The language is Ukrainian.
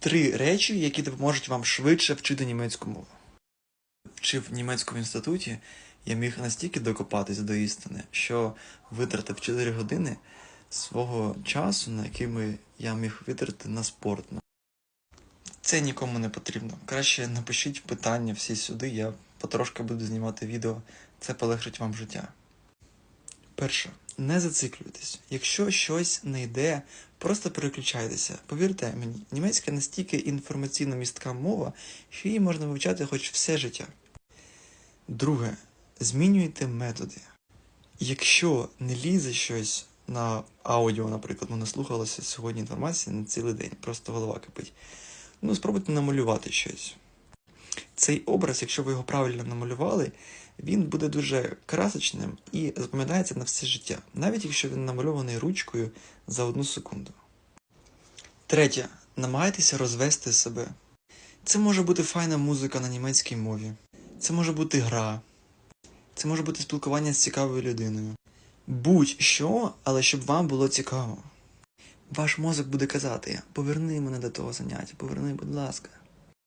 Три речі, які допоможуть вам швидше вчити німецьку мову. Вчив в інституті, я міг настільки докопатись до істини, що витратив 4 години свого часу, на який я міг витратити на спорт. Це нікому не потрібно. Краще напишіть питання всі сюди, я потрошки буду знімати відео. Це полегшить вам життя. Перше, не зациклюйтесь. Якщо щось не йде, просто переключайтеся. Повірте мені, німецька настільки інформаційно містка мова, що її можна вивчати хоч все життя. Друге, змінюйте методи. Якщо не лізе щось на аудіо, наприклад, ну не слухалося сьогодні інформації на цілий день, просто голова кипить. Ну, спробуйте намалювати щось. Цей образ, якщо ви його правильно намалювали, він буде дуже красочним і запам'ятається на все життя, навіть якщо він намальований ручкою за одну секунду. Третє. Намагайтеся розвести себе. Це може бути файна музика на німецькій мові. Це може бути гра. Це може бути спілкування з цікавою людиною. Будь-що, але щоб вам було цікаво. Ваш мозок буде казати: поверни мене до того заняття, поверни, будь ласка.